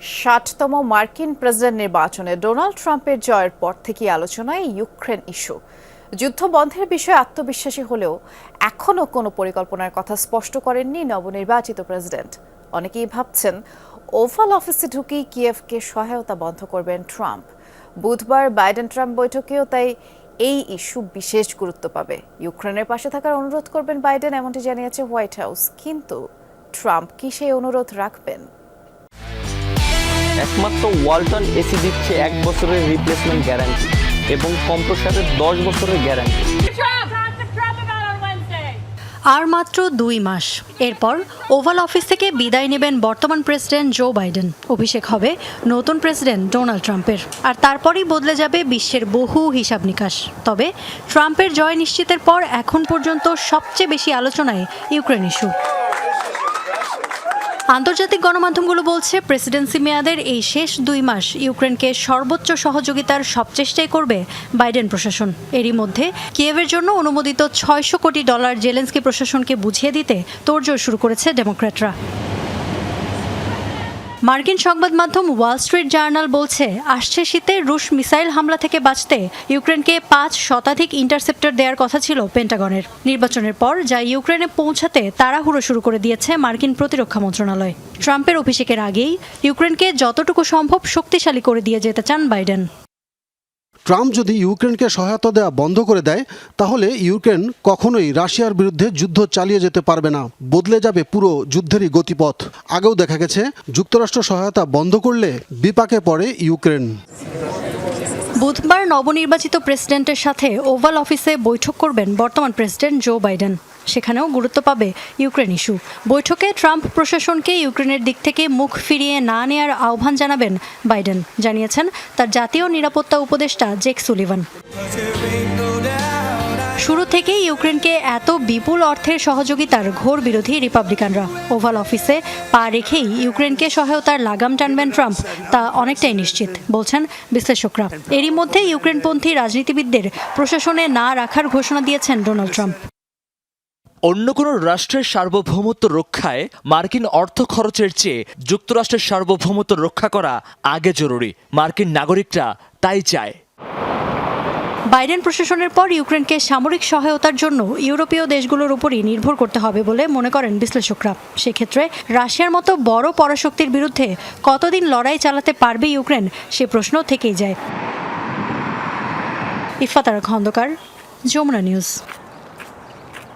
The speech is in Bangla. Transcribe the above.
ষাটতম মার্কিন প্রেসিডেন্ট নির্বাচনে ডোনাল্ড ট্রাম্পের জয়ের পর থেকেই আলোচনায় ইউক্রেন ইস্যু। যুদ্ধ বন্ধের বিষয়ে আত্মবিশ্বাসী হলেও এখনও কোনো পরিকল্পনার কথা স্পষ্ট করেননি নবনির্বাচিত প্রেসিডেন্ট। অনেকেই ভাবছেন, ওভাল অফিসে ঢুকেই কিয়েভকে সহায়তা বন্ধ করবেন ট্রাম্প। বুধবার বাইডেন ট্রাম্প বৈঠকেও তাই এই ইস্যু বিশেষ গুরুত্ব পাবে। ইউক্রেনের পাশে থাকার অনুরোধ করবেন বাইডেন, এমনটি জানিয়েছে হোয়াইট হাউস। কিন্তু ট্রাম্প কি সেই অনুরোধ রাখবেন? একমাত্র ওয়ালটন এসি দিচ্ছে এক বছরের রিপ্লেসমেন্ট গ্যারান্টি এবং কম্প্রসারের দশ বছরের গ্যারান্টি. আর মাত্র দুই মাস। এরপর ওভাল অফিস থেকে বিদায় নেবেন বর্তমান প্রেসিডেন্ট জো বাইডেন। অভিষেক হবে নতুন প্রেসিডেন্ট ডোনাল্ড ট্রাম্পের। আর তারপরই বদলে যাবে বিশ্বের বহু হিসাব নিকাশ। তবে ট্রাম্পের জয় নিশ্চিতের পর এখন পর্যন্ত সবচেয়ে বেশি আলোচনায় ইউক্রেন ইস্যু। আন্তর্জাতিক গণমাধ্যমগুলো বলছে, প্রেসিডেন্সি মেয়াদের এই শেষ দুই মাস ইউক্রেনকে সর্বোচ্চ সহযোগিতার সব চেষ্টাই করবে বাইডেন প্রশাসন। এরই মধ্যে কিয়েভের জন্য অনুমোদিত ছয়শো কোটি ডলার জেলেন্সকি প্রশাসনকে বুঝিয়ে দিতে তোড়জোড় শুরু করেছে ডেমোক্র্যাটরা। মার্কিন সংবাদ মাধ্যম ওয়াল স্ট্রিট জার্নাল বলছে, আসছে শীতে রুশ মিসাইল হামলা থেকে বাঁচতে ইউক্রেনকে পাঁচ শতাধিক ইন্টারসেপ্টর দেওয়ার কথা ছিল পেন্টাগনের। নির্বাচনের পর যা ইউক্রেনে পৌঁছাতে তাড়াহুড়ো শুরু করে দিয়েছে মার্কিন প্রতিরক্ষা মন্ত্রণালয়। ট্রাম্পের অভিষেকের আগেই ইউক্রেনকে যতটুকু সম্ভব শক্তিশালী করে দিয়ে যেতে চান বাইডেন। ট্রাম্প যদি ইউক্রেনকে সহায়তা দেওয়া বন্ধ করে দেয়, তাহলে ইউক্রেন কখনোই রাশিয়ার বিরুদ্ধে যুদ্ধ চালিয়ে যেতে পারবে না। বদলে যাবে পুরো যুদ্ধেরই গতিপথ। আগেও দেখা গেছে, যুক্তরাষ্ট্র সহায়তা বন্ধ করলে বিপাকে পড়ে ইউক্রেন। বুধবার নবনির্বাচিত প্রেসিডেন্টের সাথে ওভাল অফিসে বৈঠক করবেন বর্তমান প্রেসিডেন্ট জো বাইডেন। সেখানেও গুরুত্ব পাবে ইউক্রেন ইস্যু। বৈঠকে ট্রাম্প প্রশাসনকে ইউক্রেনের দিক থেকে মুখ ফিরিয়ে না নেয়ার আহ্বান জানাবেন বাইডেন। জানিয়েছেন তার জাতীয় নিরাপত্তা উপদেষ্টা জেক সুলিভান। শুরু থেকেই ইউক্রেনকে এত বিপুল অর্থের সহযোগিতার ঘোর বিরোধী রিপাবলিকানরা। ওভাল অফিসে পা রেখেই ইউক্রেনকে সহায়তার লাগাম টানবেন ট্রাম্প, তা অনেকটাই নিশ্চিত, বলছেন বিশ্লেষকরা। এরই মধ্যে ইউক্রেনপন্থী রাজনীতিবিদদের প্রশাসনে না রাখার ঘোষণা দিয়েছেন ডোনাল্ড ট্রাম্প। অন্য কোনো রাষ্ট্রের সার্বভৌমত্ব রক্ষায় মার্কিন অর্থ খরচের চেয়ে যুক্তরাষ্ট্রের সার্বভৌমত্ব রক্ষা করা আগে জরুরি। মার্কিন নাগরিকরা তাই চায়। বাইডেন প্রশাসনের পর ইউক্রেনকে সামরিক সহায়তার জন্য ইউরোপীয় দেশগুলোর উপরই নির্ভর করতে হবে বলে মনে করেন বিশ্লেষকরা। সেক্ষেত্রে রাশিয়ার মতো বড় পরাশক্তির বিরুদ্ধে কতদিন লড়াই চালাতে পারবে ইউক্রেন, সে প্রশ্ন থেকেই যায়। ইফাতারা খন্দকার যমুনা নিউজ।